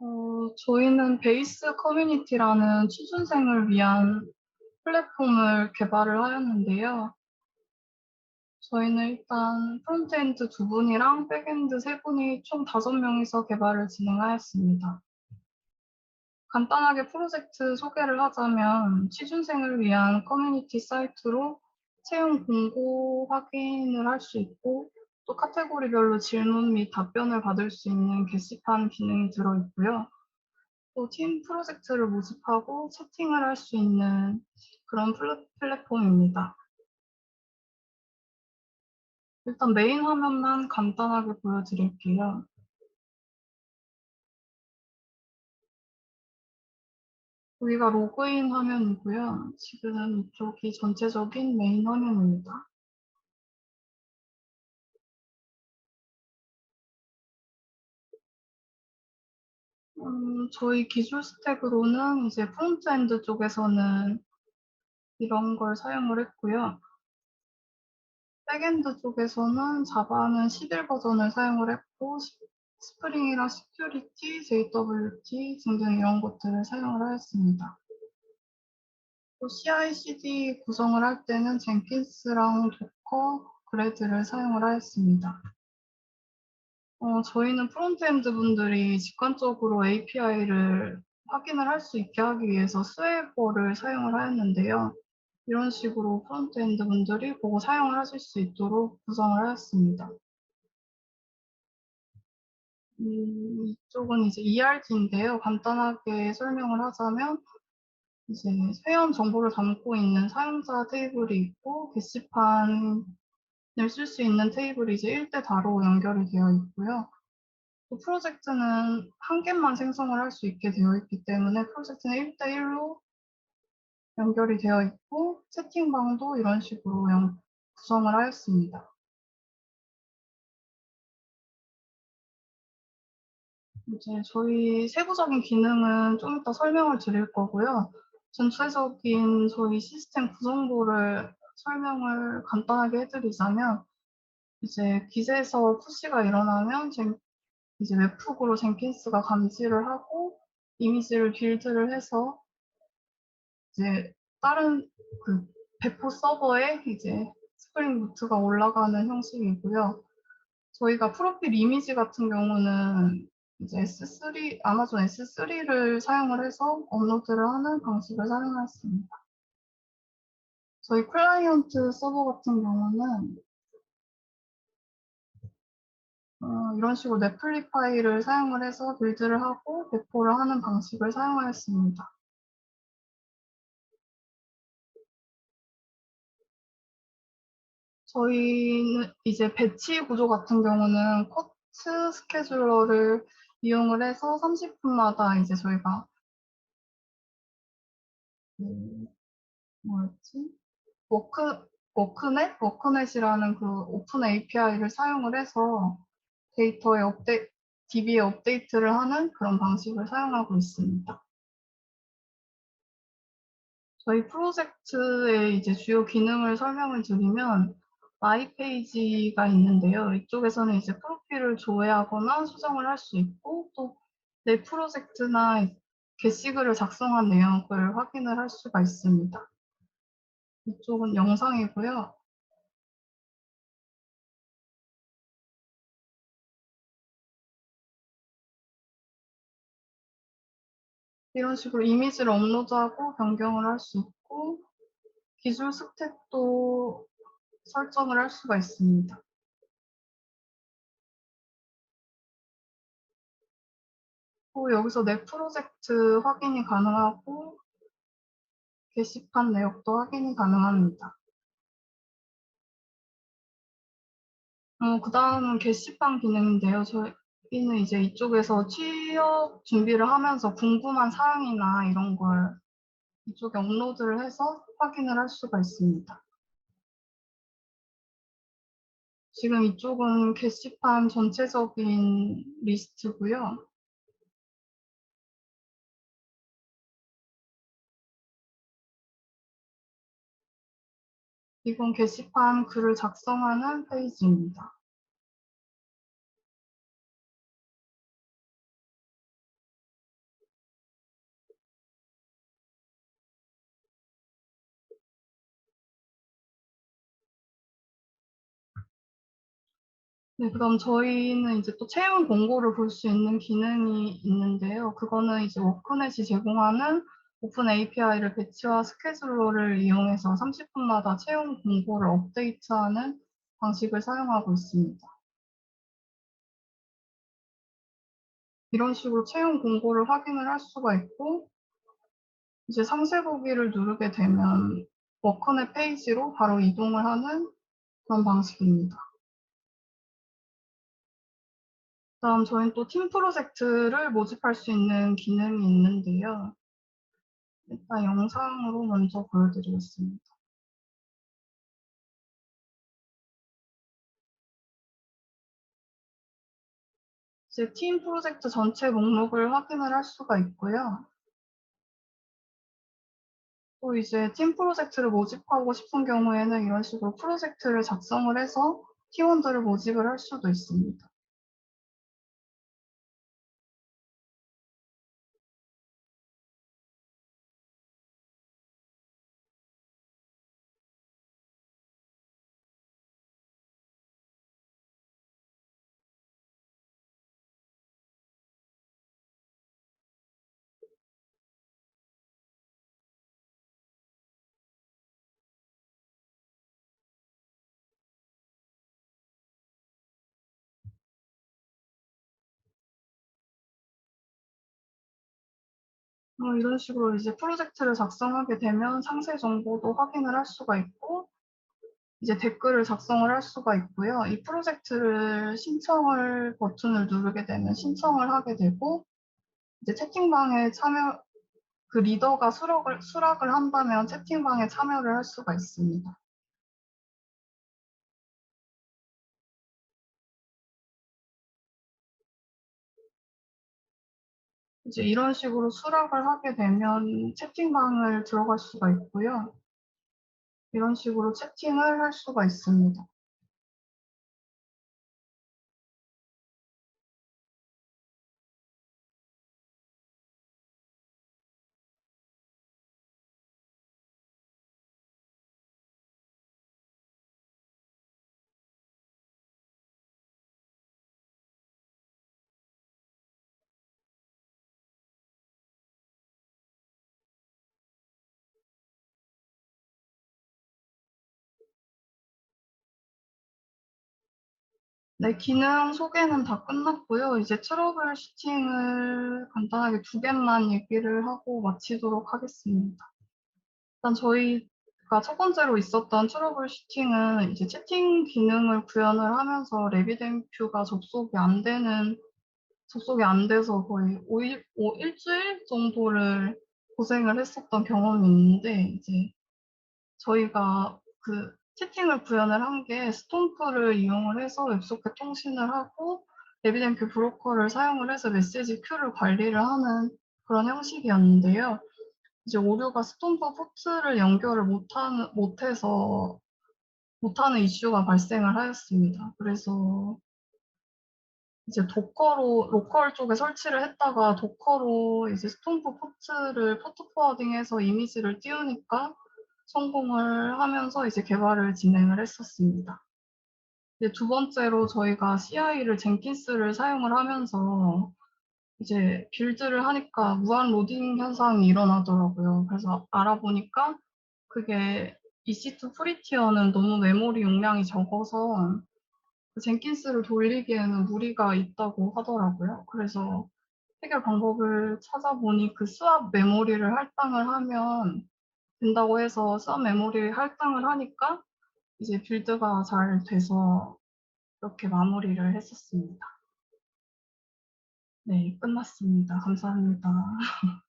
어 저희는 베이스 커뮤니티라는 취준생을 위한 플랫폼을 개발을 하였는데요. 저희는 일단 프론트엔드 2 분이랑 백엔드 3 분이 총5 명이서 개발을 진행하였습니다. 간단하게 프로젝트 소개를 하자면 취준생을 위한 커뮤니티 사이트로 채용 공고 확인을 할 수 있고 또 카테고리별로 질문 및 답변을 받을 수 있는 게시판 기능이 들어 있고요. 또 팀 프로젝트를 모집하고 채팅을 할 수 있는 그런 플랫 플랫폼입니다. 일단 메인 화면만 간단하게 보여드릴게요. 여기가 로그인 화면이고요. 지금 이쪽이 전체적인 메인 화면입니다. 음 저희 기술 스택으로는 이제 프론트엔드 쪽에서는 이런 걸 사용을 했고요. 백엔드 쪽에서는 자바는 11 버전을 사용을 했고 스 스프링이랑 시큐리티, JWT 등등 이런 것들을 사용을 하였습니다. 또 CI/CD 구성을 할 때는 젠킨스랑 도커, 그레드를 사용을 하였습니다. 어 저희는 프론트엔드 분들이 직관적으로 API를 확인을 할 수 있게 하기 위해서 스웨이버를 사용을 하였는데요. 이런 식으로 프론트엔드 분들이 보고 사용을 하실 수 있도록 구성을 하였습니다. 음 이쪽은 이제 ERD인데요. 간단하게 설명을 하자면 이제 회원 정보를 담고 있는 사용자 테이블이 있고 게시판 을쓸수 있는 테이블이 이제 1대 다로 연결이 되어 있고요. 또 프로젝트는 1 개만 생성을 할 수 있게 되어 있기 때문에 프로젝트는 1대 1로 연결이 되어 있고 채팅방도 이런 식으로 연 구성을 하였습니다. 이제 저희 세부적인 기능은 좀 이따 설명을 드릴 거고요. 전체적인 저희 시스템 구성도를 설명을 간단하게 해 드리자면 이제 기재에서 푸시가 일어나면 젠 이제 웹훅으로 젠킨스가 감지를 하고 이미지를 빌드를 해서 이제 다른 그 배포 서버에 이제 스프링 부트가 올라가는 형식이고요. 저희가 프로필 이미지 같은 경우는 이제 S3 아마존 S3를 사용을 해서 업로드를 하는 방식을 사용하였습니다. 저희 클라이언트 서버 같은 경우는 어 이런 식으로 넷플릭 파일을 사용을 해서 빌드를 하고 배포를 하는 방식을 사용하였습니다. 저희는 이제 배치 구조 같은 경우는 코트 스케줄러를 이용을 해서 30 분마다 이제 저희가 그 뭐였지? 워크 워크넷? 워크넷이라는 그 오픈 API를 사용을 해서 데이터의 업데이 DB에 업데이트를 하는 그런 방식을 사용하고 있습니다. 저희 프로젝트의 이제 주요 기능을 설명을 드리면 마이 페이지가 있는데요. 이쪽에서는 이제 프로필을 조회하거나 수정을 할 수 있고 또 내 프로젝트나 게시글을 작성한 내역을 확인을 할 수가 있습니다. 이쪽은 영상이고요. 이런 식으로 이미지를 업로드하고 변경을 할 수 있고 기술 스택도 설정을 할 수가 있습니다. 또 여기서 내 프로젝트 확인이 가능하고 게시판 내역도 확인이 가능합니다. 어 그 다음은 게시판 기능인데요. 저희는 이제 이쪽에서 취업 준비를 하면서 궁금한 사항이나 이런 걸 이쪽에 업로드를 해서 확인을 할 수가 있습니다. 지금 이쪽은 게시판 전체적인 리스트고요. 이건 게시판 글을 작성하는 페이지입니다. 네, 그럼 저희는 이제 또 채용 공고를 볼 수 있는 기능이 있는데요. 그거는 이제 워크넷이 제공하는 오픈 API를 배치와 스케줄러를 이용해서 30분마다 채용 공고를 업데이트하는 방식을 사용하고 있습니다. 이런 식으로 채용 공고를 확인을 할 수가 있고 이제 상세 보기를 누르게 되면 워크넷 페이지로 바로 이동을 하는 그런 방식입니다. 다음 저희는 또 팀 프로젝트를 모집할 수 있는 기능이 있는데요. 일단 영상으로 먼저 보여드리겠습니다. 이제 팀 프로젝트 전체 목록을 확인을 할 수가 있고요. 또 이제 팀 프로젝트를 모집하고 싶은 경우에는 이런 식으로 프로젝트를 작성을 해서 팀원들을 모집을 할 수도 있습니다. 어, 이런 식으로 이제 프로젝트를 작성하게 되면 상세 정보도 확인을 할 수가 있고 이제 댓글을 작성을 할 수가 있고요. 이 프로젝트를 신청을 버튼을 누르게 되면 신청을 하게 되고 이제 채팅방에 참여 그 리더가 수락을 수락을 한다면 채팅방에 참여를 할 수가 있습니다. 이제 이런 식으로 수락을 하게 되면 채팅방을 들어갈 수가 있고요. 이런 식으로 채팅을 할 수가 있습니다. 네, 기능 소개는 다 끝났고요. 이제 트러블 슈팅을 간단하게 두 개만 얘기를 하고 마치도록 하겠습니다. 일단 저희가 첫 번째로 있었던 트러블 슈팅은 이제 채팅 기능을 구현을 하면서 레비덴큐가 접속이 안 되는 접속이 안 돼서 거의 5일, 5, 일주일 정도를 고생을 했었던 경험이 있는데 이제 저희가 그 채팅을 구현을 한 게 스톰프를 이용을 해서 웹소켓 통신을 하고 에비덴큐 브로커를 사용을 해서 메시지 큐를 관리를 하는 그런 형식이었는데요. 이제 오류가 스톰프 포트를 연결을 못하는, 못해서 못하는 이슈가 발생을 하였습니다. 그래서 이제 도커로 로컬 쪽에 설치를 했다가 도커로 이제 스톰프 포트를 포트 포워딩해서 이미지를 띄우니까 성공을 하면서 이제 개발을 진행을 했었습니다. 이제 두 번째로 저희가 CI를 젠킨스를 사용을 하면서 이제 빌드를 하니까 무한 로딩 현상이 일어나더라고요. 그래서 알아보니까 그게 EC2 프리티어는 너무 메모리 용량이 적어서 그 젠킨스를 돌리기에는 무리가 있다고 하더라고요. 그래서 해결 방법을 찾아보니 그 스왑 메모리를 할당을 하면 된다고 해서 썸 메모리 할당을 하니까 이제 빌드가 잘 돼서 이렇게 마무리를 했었습니다. 네, 끝났습니다. 감사합니다.